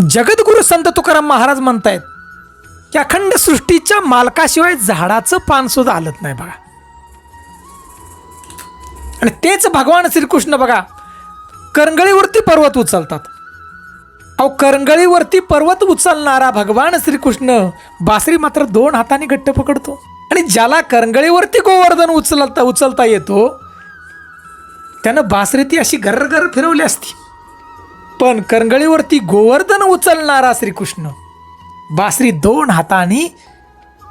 जगद्गुरु संत तुकाराम महाराज म्हणतायत की अखंड सृष्टीच्या मालकाशिवाय झाडाचं पान सुद्धा हलत नाही बघा. आणि तेच भगवान श्रीकृष्ण बघा करंगळीवरती पर्वत उचलतात. अहो करंगळीवरती पर्वत उचलणारा भगवान श्रीकृष्ण बासरी मात्र दोन हाताने घट्ट पकडतो. आणि ज्याला करंगळीवरती गोवर्धन उचलता उचलता येतो त्यानं बासरी ती अशी गर्रगर फिरवली असती. पण करंगळीवरती गोवर्धन उचलणारा श्रीकृष्ण. बासरी दोन हाताने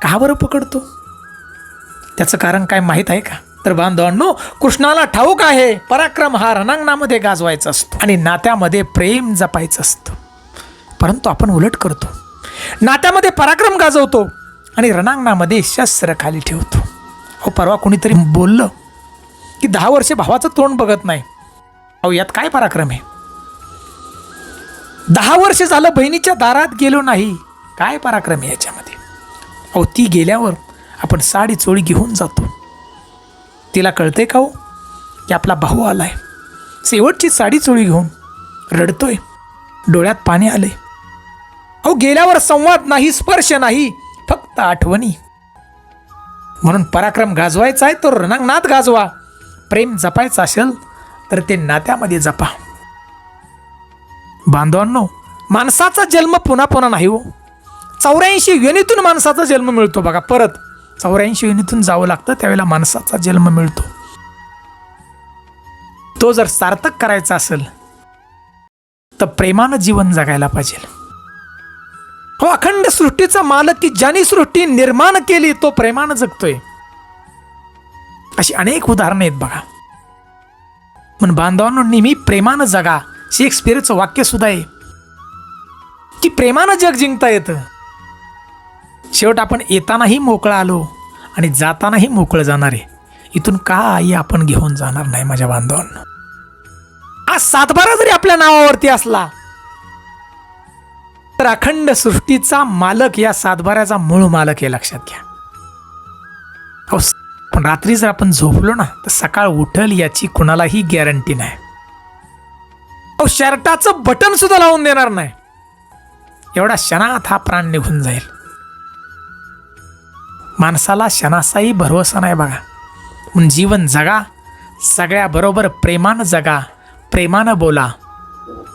का बरं पकडतो? त्याचं कारण काय माहीत आहे का? तर बांधवांनो कृष्णाला ठाऊक आहे पराक्रम हा रणांगणामध्ये गाजवायचा असतो आणि नात्यामध्ये प्रेम जपायचं असतं. परंतु आपण उलट करतो. नात्यामध्ये पराक्रम गाजवतो आणि रणांगणामध्ये शस्त्र खाली ठेवतो. हो परवा कुणीतरी बोललं की दहा वर्षे भावाचं तोंड बघत नाही. अहो यात काय पराक्रम आहे? दहा वर्ष झालं बहिणीच्या दारात गेलो नाही. काय पराक्रम आहे याच्यामध्ये? अहो ती गेल्यावर आपण साडी चोळी घेऊन जातो. तिला कळते का हो? की आपला भाऊ आलाय. शेवटची साडी चोळी घेऊन रडतोय. डोळ्यात पाणी आले अहो गेल्यावर संवाद नाही स्पर्श नाही फक्त आठवणी. म्हणून पराक्रम गाजवायचा आहे तर रणांगणात गाजवा. प्रेम जपायचं असेल तर ते नात्यामध्ये जपा. बांधवांनो माणसाचा जन्म पुन्हा पुन्हा नाही हो. चौऱ्याऐंशी योनीतून माणसाचा जन्म मिळतो बघा परत. चौऱ्याऐंशी योनीतून जावं लागतं त्यावेळेला माणसाचा जन्म मिळतो. तो जर सार्थक करायचा असेल तर प्रेमानं जीवन जगायला पाहिजे. हो अखंड सृष्टीचा मालक की ज्याने सृष्टी निर्माण केली तो प्रेमानं जगतोय. अशी अनेक उदाहरणं आहेत बघा. पण बांधवांनो नेहमी प्रेमानं जगा. शेक्सपिअरचं वाक्य सुद्धा आहे. की प्रेमानं जग जिंकता येतं. शेवट आपण येतानाही मोकळं आलो आणि जातानाही मोकळं जाणार आहे. इथून काही आपण घेऊन जाणार नाही माझ्या बांधवांना? आज सातबारा जरी आपल्या नावावरती असला तर अखंड सृष्टीचा मालक या सातबाऱ्याचा मूळ मालक हे लक्षात घ्या. पण रात्री जर आपण झोपलो ना तर सकाळ उठल याची कुणालाही गॅरंटी नाही. अहो शर्टाचं बटन सुद्धा लावून देणार नाही. एवढा क्षणात हा प्राण निघून जाईल. माणसाला क्षणाचाही भरोसा नाही बघा. म्हणून जीवन जगा सगळ्याबरोबर प्रेमानं जगा प्रेमानं बोला.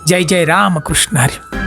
जय जय राम कृष्ण हरी.